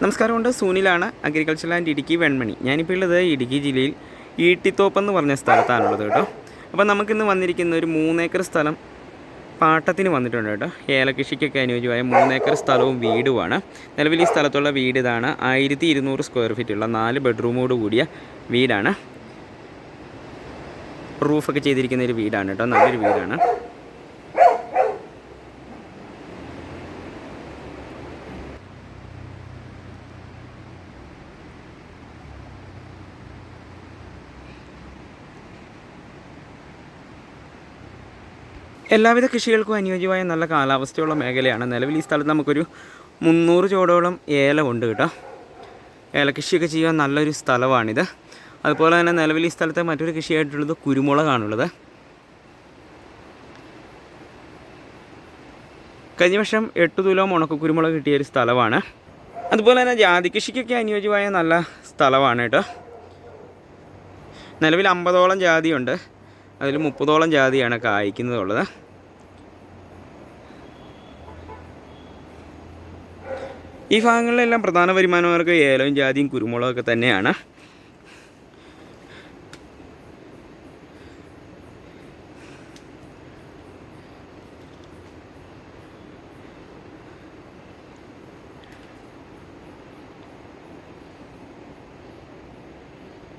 നമസ്കാരമുണ്ട്. സൂനിലാണ് agriculture and Idukki Venmani. ഞാനിപ്പോൾ ഉള്ളത് ഇടുക്കി ജില്ലയിൽ ഈട്ടിത്തോപ്പ് എന്ന് പറഞ്ഞ സ്ഥലത്താണുള്ളത് കേട്ടോ. അപ്പോൾ നമുക്കിന്ന് വന്നിരിക്കുന്ന ഒരു മൂന്നേക്കർ സ്ഥലം പാട്ടത്തിന് വന്നിട്ടുണ്ട് കേട്ടോ. ഏലകൃഷിക്കൊക്കെ അനുയോജ്യമായ മൂന്നേക്കർ സ്ഥലവും വീടുമാണ്. നിലവിൽ ഈ സ്ഥലത്തുള്ള വീട് ഇതാണ്. ആയിരത്തി ഇരുന്നൂറ് സ്ക്വയർ ഫീറ്റുള്ള നാല് ബെഡ്റൂമോട് കൂടിയ വീടാണ്. റൂഫൊക്കെ ചെയ്തിരിക്കുന്ന ഒരു വീടാണ് കേട്ടോ. നല്ലൊരു വീടാണ്. എല്ലാവിധ കൃഷികൾക്കും അനുയോജ്യമായ നല്ല കാലാവസ്ഥയുള്ള മേഖലയാണ്. നിലവിൽ ഈ സ്ഥലത്ത് നമുക്കൊരു മുന്നൂറ് ചോടോളം ഏലമുണ്ട് കേട്ടോ. ഏലകൃഷിയൊക്കെ ചെയ്യാൻ നല്ലൊരു സ്ഥലമാണിത്. അതുപോലെ തന്നെ നിലവിൽ ഈ സ്ഥലത്തെ മറ്റൊരു കൃഷിയായിട്ടുള്ളത് കുരുമുളകാണുള്ളത്. കഴിഞ്ഞ വർഷം എട്ട് തുലോം ഉണക്ക കുരുമുളക് കിട്ടിയ ഒരു സ്ഥലമാണ്. അതുപോലെ തന്നെ ജാതി കൃഷിക്കൊക്കെ അനുയോജ്യമായ നല്ല സ്ഥലമാണ് കേട്ടോ. നിലവിൽ അമ്പതോളം ജാതിയുണ്ട്. അതിൽ മുപ്പതോളം ജാതിയാണ് കായ്ക്കുന്നതുള്ളത്. ഈ ഭാഗങ്ങളിലെല്ലാം പ്രധാന വരുമാനമാർക്ക് ഏലവും ജാതിയും കുരുമുളകൊക്കെ തന്നെയാണ്.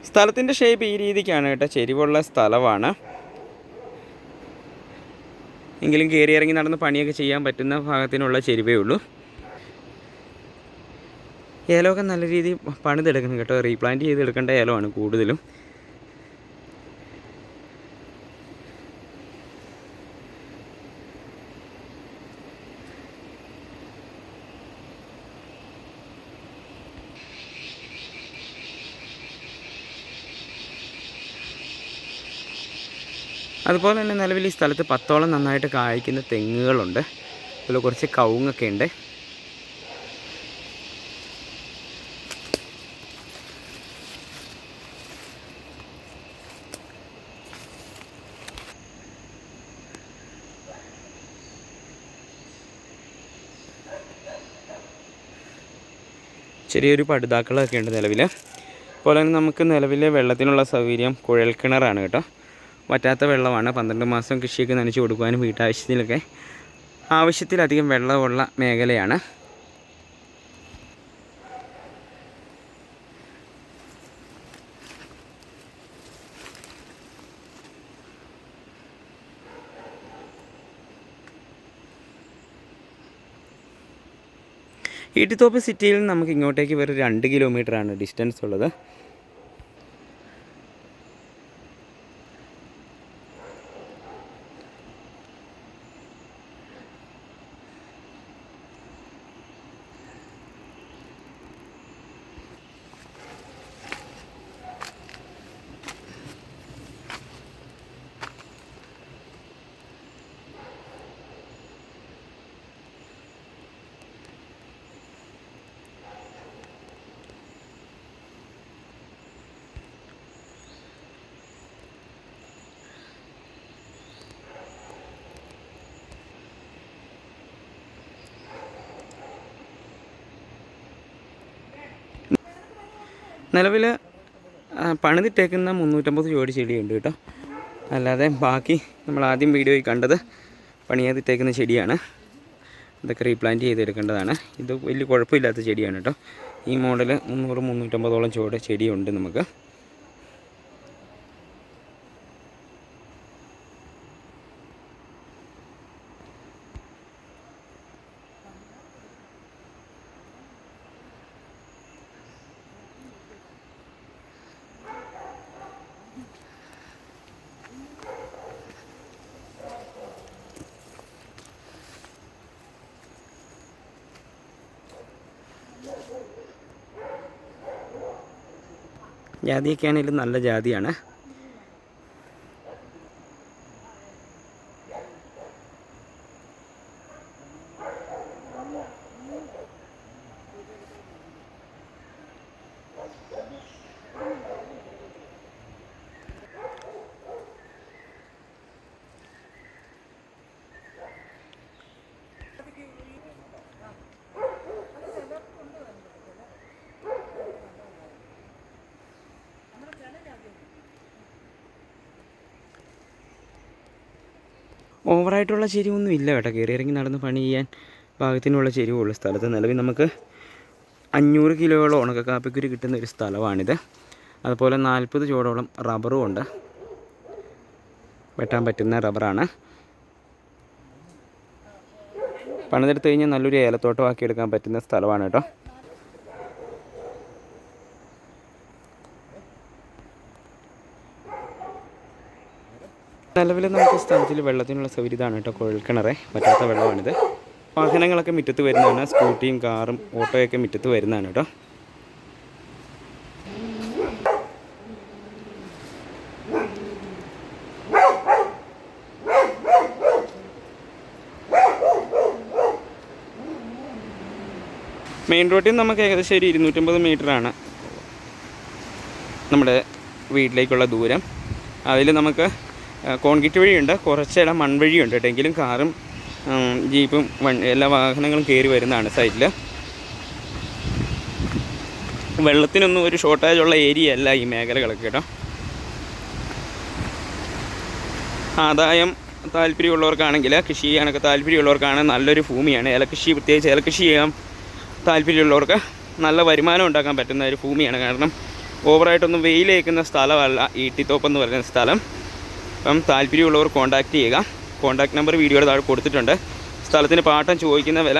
സ്ഥലത്തിന്റെ ഷേപ്പ് ഈ രീതിക്കാണ് കേട്ടോ. ചെരിവുള്ള സ്ഥലമാണ്. എങ്കിലും കയറി ഇറങ്ങി നടന്ന് പണിയൊക്കെ ചെയ്യാൻ പറ്റുന്ന ഭാഗത്തിനുള്ള ചെരുവേ ഉള്ളൂ. ഏലമൊക്കെ നല്ല രീതിയിൽ പണിതെടുക്കണം കേട്ടോ. റീപ്ലാന്റ് ചെയ്തെടുക്കേണ്ട ഏലമാണ് കൂടുതലും. അതുപോലെ തന്നെ നിലവിൽ ഈ സ്ഥലത്ത് പത്തോളം നന്നായിട്ട് കായ്ക്കുന്ന തെങ്ങുകളുണ്ട്. അതുപോലെ കുറച്ച് കവുങ്ങൊക്കെ ഉണ്ട്. ചെറിയൊരു പടുതാക്കളൊക്കെ ഉണ്ട് നിലവിൽ അതുപോലെ തന്നെ നമുക്ക് നിലവിലെ വെള്ളത്തിനുള്ള സൗകര്യം കുഴൽക്കിണറാണ് കേട്ടോ. വറ്റാത്ത വെള്ളമാണ്. പന്ത്രണ്ട് മാസം കൃഷിയൊക്കെ നനച്ച് കൊടുക്കുവാനും വീട്ടാവശ്യത്തിലൊക്കെ ആവശ്യത്തിലധികം വെള്ളമുള്ള മേഖലയാണ്. ഈട്ടിത്തോപ്പ് സിറ്റിയിൽ നിന്ന് നമുക്ക് ഇങ്ങോട്ടേക്ക് വെറും രണ്ട് കിലോമീറ്ററാണ് ഡിസ്റ്റൻസ് ഉള്ളത്. നിലവിൽ പണിതിട്ടേക്കുന്ന മുന്നൂറ്റമ്പത് ജോഡി ചെടിയുണ്ട് കേട്ടോ. അല്ലാതെ ബാക്കി നമ്മൾ ആദ്യം വീഡിയോയിൽ കണ്ടത് പണിയാതിട്ടേക്കുന്ന ചെടിയാണ്. ഇതൊക്കെ റീപ്ലാന്റ് ചെയ്തെടുക്കേണ്ടതാണ്. ഇത് വലിയ കുഴപ്പമില്ലാത്ത ചെടിയാണ് കേട്ടോ. ഈ മോഡൽ മുന്നൂറ് മുന്നൂറ്റമ്പതോളം ചുവട് ചെടിയുണ്ട് നമുക്ക്. ജാതിയൊക്കെ ആണെങ്കിലും നല്ല ജാതിയാണ്. ഓവറായിട്ടുള്ള ചെരിവൊന്നും ഇല്ല കേട്ടോ. കയറി ഇറങ്ങി നടന്ന് പണി ചെയ്യാൻ പാകത്തിനുള്ള ചെരിവുള്ള സ്ഥലത്ത് നിലവിൽ നമുക്ക് അഞ്ഞൂറ് കിലോയോളം ഉണക്ക കാപ്പിക്കുരു കിട്ടുന്ന ഒരു സ്ഥലമാണിത്. അതുപോലെ നാൽപ്പത് ചുവടോളം റബ്ബറും ഉണ്ട്. വെട്ടാൻ പറ്റുന്ന റബ്ബറാണ്. പണിതെടുത്ത് കഴിഞ്ഞാൽ നല്ലൊരു ഏലത്തോട്ടമാക്കി എടുക്കാൻ പറ്റുന്ന സ്ഥലമാണ് കേട്ടോ. നിലവിൽ നമുക്ക് സ്ഥലത്തിൽ വെള്ളത്തിനുള്ള സൗകര്യം ഇതാണ് കേട്ടോ കുഴൽക്കിണറെ. പറ്റാത്ത വെള്ളമാണിത്. വാഹനങ്ങളൊക്കെ മുറ്റത്ത് വരുന്നതാണ്. സ്കൂട്ടിയും കാറും ഓട്ടോയൊക്കെ മുറ്റത്ത് വരുന്നതാണ് കേട്ടോ. മെയിൻ റോഡിൽ നമുക്ക് ഏകദേശം ഒരു ഇരുന്നൂറ്റമ്പത് ആണ് നമ്മുടെ വീട്ടിലേക്കുള്ള ദൂരം. അതിൽ നമുക്ക് കോൺക്രീറ്റ് വഴിയുണ്ട്. കുറച്ചിടം മൺവഴിയുണ്ട്. കേട്ടോ കാറും ജീപ്പും എല്ലാ വാഹനങ്ങളും കയറി വരുന്നതാണ് സൈഡിൽ വെള്ളത്തിനൊന്നും ഒരു ഷോർട്ടേജ് ഉള്ള ഏരിയ അല്ല ഈ മേഖലകളൊക്കെ കേട്ടോ. ആദായം താല്പര്യമുള്ളവർക്കാണെങ്കിൽ കൃഷി ചെയ്യാനൊക്കെ താല്പര്യമുള്ളവർക്കാണ് നല്ലൊരു ഭൂമിയാണ്. ഏലകൃഷി പ്രത്യേകിച്ച് ഏലകൃഷി ചെയ്യാൻ താല്പര്യമുള്ളവർക്ക് നല്ല വരുമാനം ഉണ്ടാക്കാൻ പറ്റുന്ന ഒരു ഭൂമിയാണ്. കാരണം ഓവറായിട്ടൊന്നും വെയിലേക്കുന്ന സ്ഥലമല്ല ഈട്ടിത്തോപ്പ് എന്ന് പറയുന്ന സ്ഥലം. അപ്പം താല്പര്യമുള്ളവർ കോൺടാക്റ്റ് ചെയ്യുക. കോൺടാക്ട് നമ്പർ വീഡിയോയുടെ താഴെ കൊടുത്തിട്ടുണ്ട്. സ്ഥലത്തിന് പാട്ടം ചോദിക്കുന്ന വില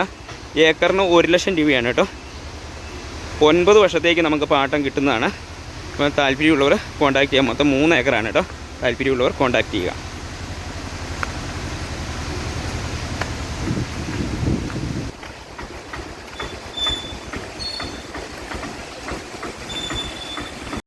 ഏക്കറിന് ഒരു ലക്ഷം രൂപയാണ് കേട്ടോ. ഒൻപത് വർഷത്തേക്ക് നമുക്ക് പാട്ടം കിട്ടുന്നതാണ്. അപ്പം താല്പര്യമുള്ളവർ കോൺടാക്ട് ചെയ്യാം. മൊത്തം മൂന്ന് ഏക്കറാണ് കേട്ടോ. താല്പര്യമുള്ളവർ കോൺടാക്ട് ചെയ്യുക.